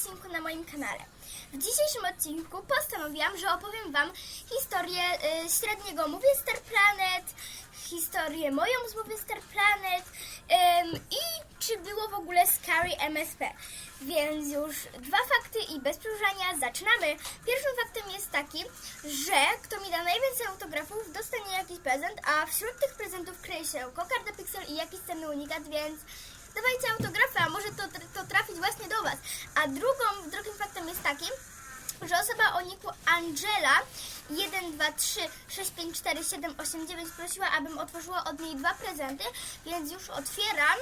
odcinku na moim kanale. W dzisiejszym odcinku postanowiłam, że opowiem Wam historię y, średniego Movie Star Planet, historię moją z Movie Star Planet i czy było w ogóle Scary MSP. Więc już dwa fakty i bez przedłużania zaczynamy. Pierwszym faktem jest taki, że kto mi da najwięcej autografów dostanie jakiś prezent, a wśród tych prezentów kryje się kokarda Pixel i jakiś cenny unikat, więc dawajcie autografy, a może to, to trafić właśnie do Was. A drugą, drugim faktem jest taki, że osoba o niku Angela 1, 2, 3, 6, 5, 4, 7, 8, 9 prosiła, abym otworzyła od niej dwa prezenty, więc już otwieram,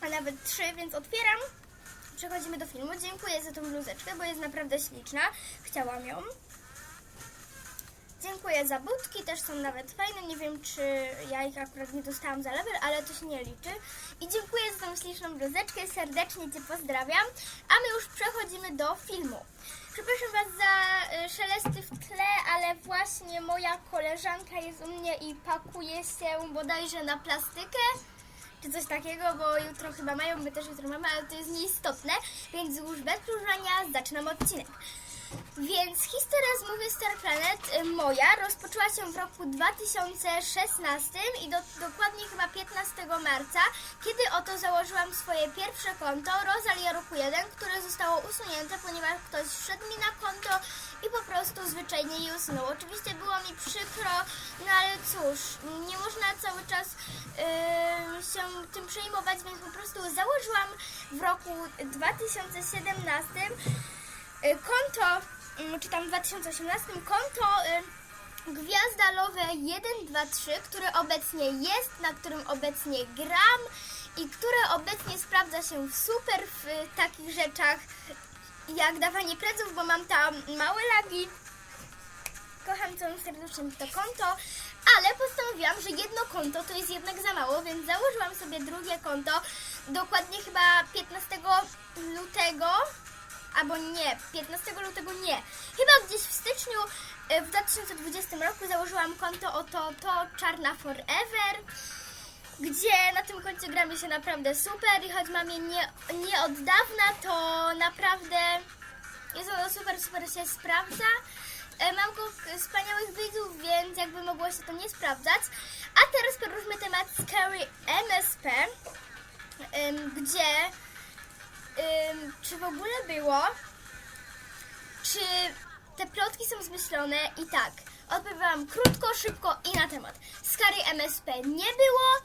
a nawet trzy, więc otwieram. Przechodzimy do filmu. Dziękuję za tą bluzeczkę, bo jest naprawdę śliczna. Chciałam ją. Dziękuję za budki, też są nawet fajne. Nie wiem, czy ja ich akurat nie dostałam za level, ale to się nie liczy. I dziękuję za tą śliczną bluzeczkę, serdecznie Cię pozdrawiam. A my już przechodzimy do filmu. Przepraszam Was za y, szelesty w tle, ale właśnie moja koleżanka jest u mnie i pakuje się bodajże na plastykę czy coś takiego, bo jutro chyba mają, my też jutro mamy, ale to jest nieistotne, więc już bez przedłużania zaczynam odcinek. Więc historia z Movie Star Planet y, moja rozpoczęła się w roku 2016 i do, dokładnie chyba 15 marca, kiedy oto założyłam swoje pierwsze konto Rosalia Roku 1, które zostało usunięte, ponieważ ktoś wszedł mi na konto i po prostu zwyczajnie je usunął. Oczywiście było mi przykro, no ale cóż, nie można cały czas yy, się tym przejmować, więc po prostu założyłam w roku 2017 y, konto, y, czy tam w 2018 konto y, Gwiazda Love 123, które obecnie jest, na którym obecnie gram i które obecnie sprawdza się super w y, takich rzeczach jak dawanie prezów, bo mam tam małe lagi. Kocham całym serdecznie to konto, ale postanowiłam, że jedno konto to jest jednak za mało, więc założyłam sobie drugie konto dokładnie chyba 15 lutego, albo nie, 15 lutego nie, chyba gdzieś w styczniu e, w 2020 roku założyłam konto oto to Czarna Forever gdzie na tym koncie gramy się naprawdę super i choć mam je nie, nie od dawna, to naprawdę jest ono super, super się sprawdza. E, Mam wspaniałych widzów, więc jakby mogło się to nie sprawdzać. A teraz poruszmy temat Scary MSP, gdzie czy w ogóle było, czy te plotki są zmyślone i tak. Odpowiadałam krótko, szybko i na temat. Scary MSP nie było.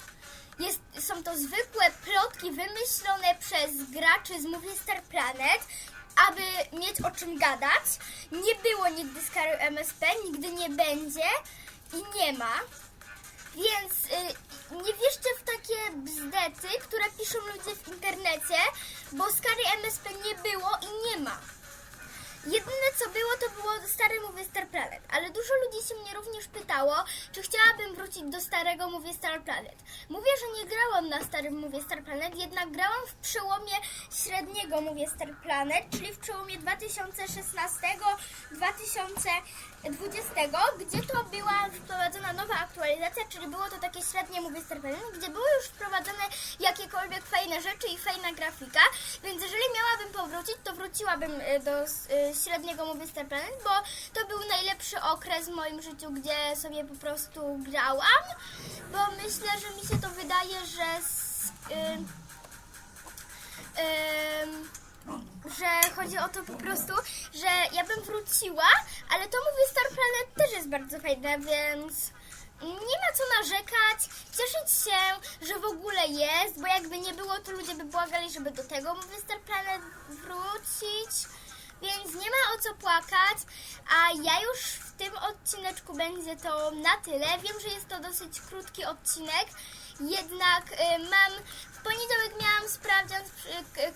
Jest, są to zwykłe plotki wymyślone przez graczy z Movie Planet, aby mieć o czym gadać. Nie było nigdy Scary MSP, nigdy nie będzie i nie ma. Więc y, nie wierzcie w takie bzdety, które piszą ludzie w internecie, bo Scary MSP nie było i nie ma. Jedyne co było, to było stary Movie Star Planet, ale dużo ludzi się mnie również pytało, czy chciałabym wrócić do starego Movie Star Planet. Mówię, że nie grałam na starym Movie Star Planet, jednak grałam w przełomie średniego Movie Star Planet, czyli w przełomie 2016-2020, gdzie to była wprowadzona nowa aktualizacja, czyli było to takie średnie Movie Star Planet, gdzie były już wprowadzone jakiekolwiek fajne rzeczy i fajna grafika, więc jeżeli miałabym powrócić, to wróciłabym y, do y, średniego Movie Star Planet, bo to był najlepszy okres w moim życiu, gdzie sobie po prostu grałam, bo myślę, że mi się to wydaje, że z, y, ym, że chodzi o to po prostu, że ja bym wróciła, ale to Movie Star Planet też jest bardzo fajne, więc nie ma co narzekać, cieszyć się, że w ogóle jest, bo jakby nie było, to ludzie by błagali, żeby do tego Movie Star Planet wrócić. Więc nie ma o co płakać, a ja już w tym odcineczku będzie to na tyle. Wiem, że jest to dosyć krótki odcinek, jednak y, mam w poniedziałek miałam sprawdzian,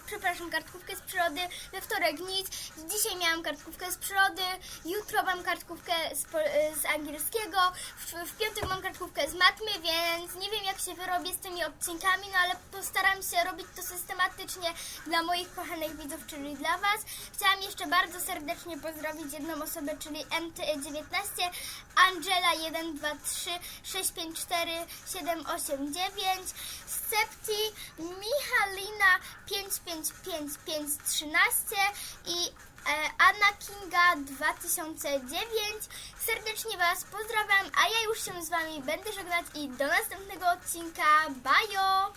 przepraszam, kartkówkę z przyrody, we wtorek nic, dzisiaj miałam kartkówkę z przyrody, jutro mam kartkówkę z, y, z angielskiego, w, w piątek mam kartkówkę z matmy, więc nie wiem jak się wyrobię z tymi odcinkami, no ale postaram się robić to systematycznie dla moich kochanych widzów, czyli dla Was. Chciałam jeszcze bardzo serdecznie pozdrowić jedną osobę, czyli MTE19, Angela 123 654 789, Scepti, Michali Karolina 555513 i e, Anna Kinga 2009. Serdecznie Was pozdrawiam, a ja już się z Wami będę żegnać i do następnego odcinka. Bajo!